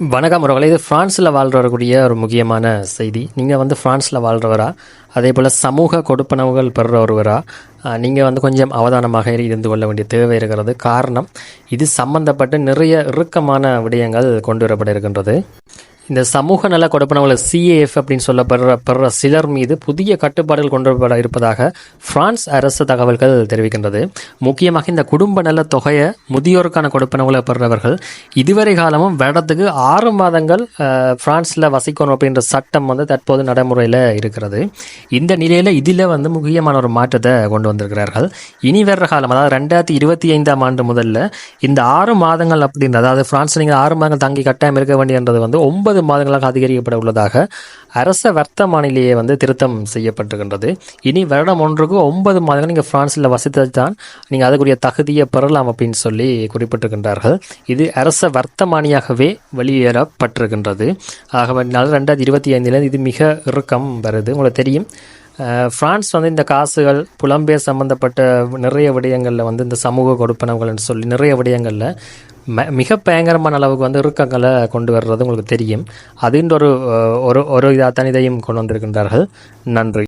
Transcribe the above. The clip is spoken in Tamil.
வணக்கம் உறவுகளே. இது ஃப்ரான்ஸில் வாழ்றவர்களுடைய ஒரு முக்கியமான செய்தி. நீங்கள் வந்து ஃப்ரான்ஸில் வாழ்கிறவரா அதே போல் சமூக கொடுப்பனவுகள் பெறுற ஒருவரா? நீங்கள் வந்து கொஞ்சம் அவதானமாக இருந்து கொள்ள வேண்டிய தேவை இருக்கிறது. காரணம் இது சம்பந்தப்பட்டு நிறைய இறுக்கமான விடயங்கள் கொண்டு வரப்பட இருக்கின்றது இந்த சமூக நல கொடுப்பனவுகள் சிஏஎஃப் அப்படின்னு சொல்லப்படுற பெற சிலர் மீது புதிய கட்டுப்பாடுகள் கொண்டு இருப்பதாக பிரான்ஸ் அரசு தகவல்கள் தெரிவிக்கின்றது. முக்கியமாக இந்த குடும்ப நல தொகையை முதியோருக்கான கொடுப்பனவுகளை பெறுறவர்கள் இதுவரை காலமும் வேடத்துக்கு ஆறு மாதங்கள் பிரான்ஸில் வசிக்கணும் அப்படின்ற சட்டம் வந்து தற்போது நடைமுறையில் இருக்கிறது. இந்த நிலையில் இதில் வந்து முக்கியமான ஒரு மாற்றத்தை கொண்டு வந்திருக்கிறார்கள். இனி வர்ற காலம் அதாவது ரெண்டாயிரத்தி இருபத்தி ஐந்தாம் ஆண்டு முதல்ல இந்த ஆறு மாதங்கள் அப்படின்றது அதாவது பிரான்ஸ் நீங்கள் ஆறு மாதங்கள் தங்கி கட்டாயம் இருக்க வேண்டியன்றது வந்து ஒன்பது மாதங்களாக அதிகரிக்கப்பட உள்ளதாக அரச வர்த்தமானிலேயே வந்து திருத்தம் செய்யப்பட்டிருக்கின்றது. இனி வருடம் ஒன்றுக்கு ஒன்பது மாதங்கள் நீங்கள் பிரான்ஸில் வசித்தது தான் நீங்கள் அதுக்குரிய தகுதியை பெறலாம் அப்படின்னு சொல்லி குறிப்பிட்டிருக்கின்றார்கள். இது அரச வர்த்தமானியாகவே வெளியேறப்பட்டிருக்கின்றது. ஆகவே ரெண்டாயிரத்தி இருபத்தி ஐந்தில் இது மிக இறுக்கம் வருது உங்களுக்கு தெரியும் ஃப்ரான்ஸ் பிரான்ஸ் வந்து இந்த காசுகள் புலம்பெயர் சம்பந்தப்பட்ட நிறைய விடயங்களில் வந்து இந்த சமூக கொடுப்பனவுகள்னு சொல்லி நிறைய விடயங்களில் மிக பயங்கரமான அளவுக்கு வந்து இறுக்கங்களை கொண்டு வர்றது உங்களுக்கு தெரியும். அதுன்ற ஒரு ஒரு ஒரு இதாக தனிதையும் கொண்டு வந்திருக்கின்றார்கள். நன்றி.